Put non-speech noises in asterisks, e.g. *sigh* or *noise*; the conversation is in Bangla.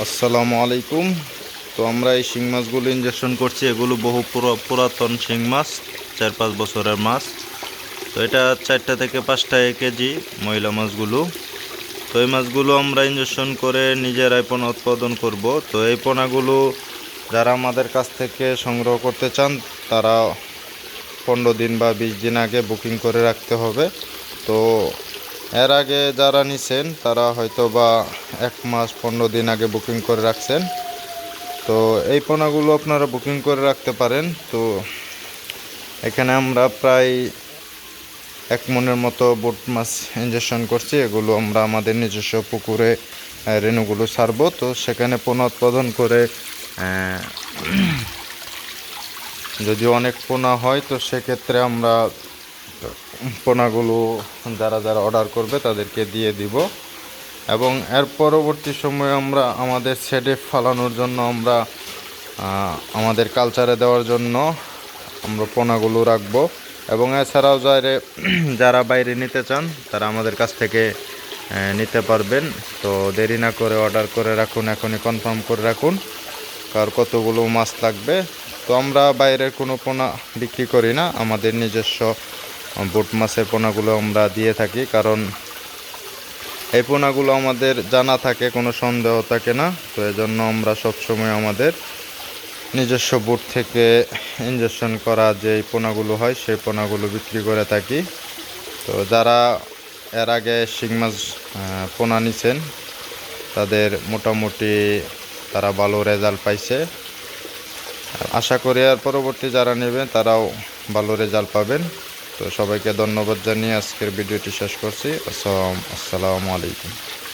আসসালামু আলাইকুম। তো আমরা এই শিং মাছগুলো ইঞ্জেকশন করছি। এগুলো বহু পুরা- পুরাতন শিং মাছ, চার পাঁচ বছরের মাছ। তো এটা চারটা থেকে পাঁচটা কেজি মহিলা মাছগুলো। তো এই মাছগুলো আমরা ইঞ্জেকশন করে নিজেরাই পোনা উৎপাদন করব। তো এই পোনাগুলো যারা আমাদের কাছ থেকে সংগ্রহ করতে চান, তারা পনেরো দিন বা বিশ দিন আগে বুকিং করে রাখতে হবে। তো এর আগে যারা নিছেন, তারা হয়তো বা এক মাস পনেরো দিন আগে বুকিং করে রাখছেন। তো এই পোনাগুলো আপনারা বুকিং করে রাখতে পারেন। তো এখানে আমরা প্রায় এক মনের মতো বোট মাছ ইঞ্জেকশন করছি। এগুলো আমরা আমাদের নিজস্ব পুকুরে রেণুগুলো ছাড়বো। তো সেখানে পোনা উৎপাদন করে *clears throat* যদি অনেক পোনা হয়, তো সেক্ষেত্রে আমরা পোনাগুলো যারা যারা অর্ডার করবে তাদেরকে দিয়ে দিব। এবং এর পরবর্তী সময়ে আমরা আমাদের ছেডে ফালানোর জন্য আমরা আমাদের কালচারে দেওয়ার জন্য আমরা পোনাগুলো রাখব। এবং এছাড়াও যারা যারা বাইরে নিতে চান, তারা আমাদের কাছ থেকে নিতে পারবেন। তো দেরি না করে অর্ডার করে রাখুন, এখনই কনফার্ম করে রাখুন কার কতগুলো মাছ লাগবে। তো আমরা বাইরের কোনো পোনা বিক্রি করি না, আমাদের নিজস্ব বোট মাছের পোনাগুলো আমরা দিয়ে থাকি, কারণ এই পোনাগুলো আমাদের জানা থাকে, কোনো সন্দেহ থাকে না। তো এজন্য আমরা সবসময় আমাদের নিজস্ব বুট থেকে ইঞ্জেকশন করা যে পোনাগুলো হয়, সেই পোনাগুলো বিক্রি করে থাকি। তো যারা এর আগে শিং মাছ পোনা নিছেন, তাদের মোটামুটি তারা ভালো রেজাল্ট পাইছে। আশা করি আর পরবর্তী যারা নেবেন তারাও ভালো রেজাল্ট পাবেন। তো সবাইকে ধন্যবাদ জানিয়ে আজকের ভিডিওটি শেষ করছি। আসসালাম আসসালামু আলাইকুম।